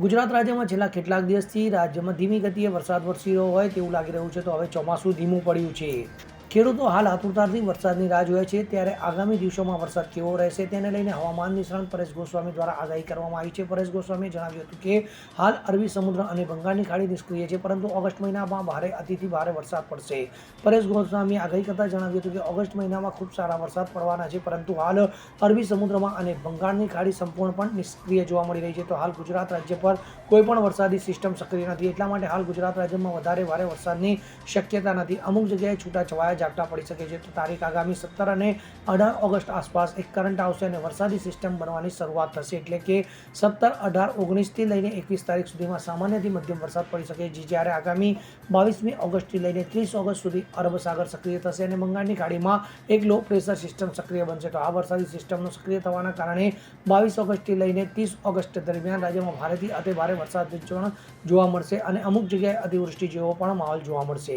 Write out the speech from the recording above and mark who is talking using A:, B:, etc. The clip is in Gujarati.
A: ગુજરાત રાજ્યમાં છેલ્લા કેટલાક દિવસથી રાજ્યમાં ધીમી ગતિએ વરસાદ વરસી રહ્યો હોય તેવું લાગી રહ્યું છે, તો હવે ચોમાસું ધીમું પડ્યું છે. ખેડૂતો હાલ આતુરતાથી વરસાદની રાહ જોવે છે. ત્યારે આગામી દિવસોમાં વરસાદ કેવો રહેશે તેને લઈને હવામાન નિષ્ણાંત પરેશ ગોસ્વામી દ્વારા આગાહી કરવામાં આવી છે. પરેશ ગોસ્વામીએ જણાવ્યું હતું કે, હાલ અરબી સમુદ્ર અને બંગાળની ખાડી નિષ્ક્રિય છે, પરંતુ ઓગસ્ટ મહિનામાં ભારે અતિથી ભારે વરસાદ પડશે. પરેશ ગોસ્વામીએ આગાહી કરતાં જણાવ્યું હતું કે, ઓગસ્ટ મહિનામાં ખૂબ સારા વરસાદ પડવાના છે, પરંતુ હાલ અરબી સમુદ્રમાં અને બંગાળની ખાડી સંપૂર્ણપણે નિષ્ક્રિય જોવા મળી રહી છે. તો હાલ ગુજરાત રાજ્ય પર કોઈ પણ વરસાદી સિસ્ટમ સક્રિય નથી. એટલા માટે હાલ ગુજરાત રાજ્યમાં વધારે ભારે વરસાદની શક્યતા નથી. અમુક જગ્યાએ છૂટાછવાયા ઝાપટા પડી શકે છે. તો તારીખ આગામી સત્તર અને અઢાર ઓગસ્ટ આસપાસ એક કરંટ આવશે અને વરસાદી સિસ્ટમ બનવાની શરૂઆત થશે. એટલે કે સત્તર, અઢાર, ઓગણીસથી લઈને એકવીસ તારીખ સુધીમાં સામાન્યથી મધ્યમ વરસાદ પડી શકે છે. જ્યારે આગામી બાવીસમી ઓગસ્ટથી લઈને ત્રીસ ઓગસ્ટ સુધી અરબ સાગર સક્રિય થશે અને બંગાળની ખાડીમાં એક લો પ્રેશર સિસ્ટમ સક્રિય બનશે. તો આ વરસાદી સિસ્ટમનો સક્રિય થવાના કારણે બાવીસ ઓગસ્ટથી લઈને ત્રીસ ઓગસ્ટ દરમિયાન રાજ્યમાં ભારેથી અતિ ભારે વરસાદ જોવા મળશે અને અમુક જગ્યાએ અતિવૃષ્ટિ જેવો પણ માહોલ જોવા મળશે.